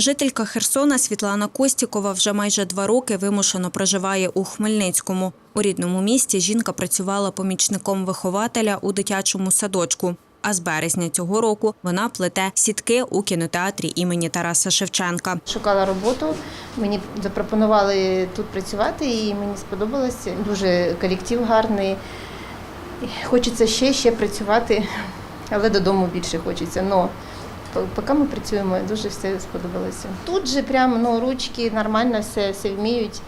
Жителька Херсона Світлана Костікова вже майже два роки вимушено проживає у Хмельницькому. У рідному місті жінка працювала помічником вихователя у дитячому садочку. А з березня цього року вона плете сітки у кінотеатрі імені Тараса Шевченка. Шукала роботу, мені запропонували тут працювати, і мені сподобалося. Дуже колектив гарний. Хочеться ще ще працювати, але додому більше хочеться. Но поки ми працюємо, дуже все сподобалося. Тут же прямо ну, ручки нормально все, все вміють.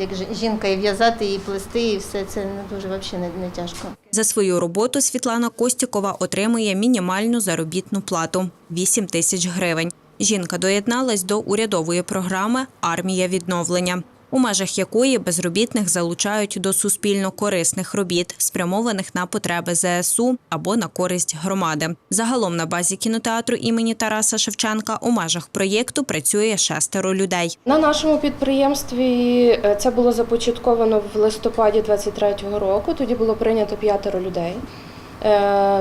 Як жі- жінка і в'язати, і плести, і все це не дуже взагалі не, не тяжко. За свою роботу Світлана Костікова отримує мінімальну заробітну плату 8 тисяч гривень. Жінка доєдналась до урядової програми Армія відновлення, у межах якої безробітних залучають до суспільно корисних робіт, спрямованих на потреби ЗСУ або на користь громади. Загалом на базі кінотеатру імені Тараса Шевченка у межах проєкту працює шестеро людей. На нашому підприємстві е, це було започатковано в листопаді 23-го року. Тоді було прийнято п'ятеро людей. Е,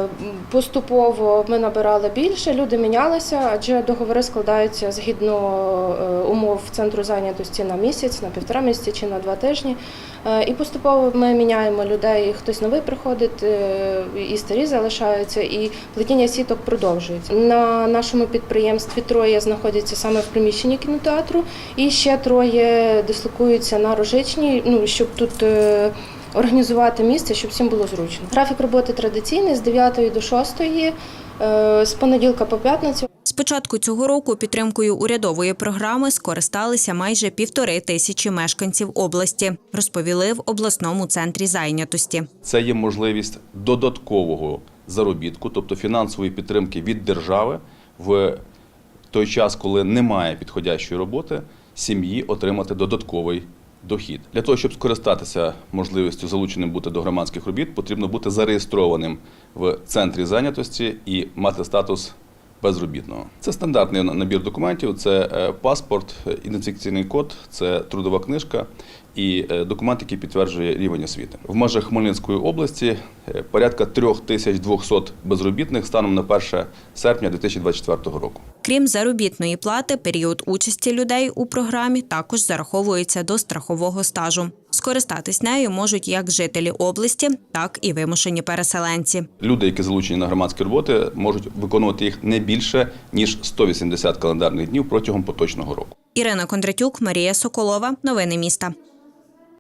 Поступово ми набирали більше, люди мінялися, адже договори складаються згідно е, умов центру зайнятості на місяць, на півтора місяці чи на два тижні. Е, І поступово ми міняємо людей. Хтось новий приходить, і старі залишаються, і плетіння сіток продовжується. На нашому підприємстві троє знаходяться саме в приміщенні кінотеатру, і ще троє дислокуються на рожичній, ну щоб тут. Організувати місце, щоб всім було зручно. Графік роботи традиційний з 9 до 6, е, з понеділка по п'ятницю. З початку цього року підтримкою урядової програми скористалися майже півтори тисячі мешканців області, розповіли в обласному центрі зайнятості. Це є можливість додаткового заробітку, тобто фінансової підтримки від держави в той час, коли немає підходящої роботи, сім'ї отримати додатковий дохід. Для того, щоб скористатися можливістю залученим бути до громадських робіт, потрібно бути зареєстрованим в центрі зайнятості і мати статус безробітного. Це стандартний набір документів: це е, паспорт, ідентифікаційний код, це трудова книжка і е, документ, який підтверджує рівень освіти. В межах Хмельницької області е, порядка 3200 безробітних станом на 1 серпня 2024 року. Крім заробітної плати, період участі людей у програмі також зараховується до страхового стажу. Скористатись нею можуть як жителі області, так і вимушені переселенці. Люди, які залучені на громадські роботи, можуть виконувати їх не більше ніж 180 календарних днів протягом поточного року. Ірина Кондратюк, Марія Соколова. Новини міста.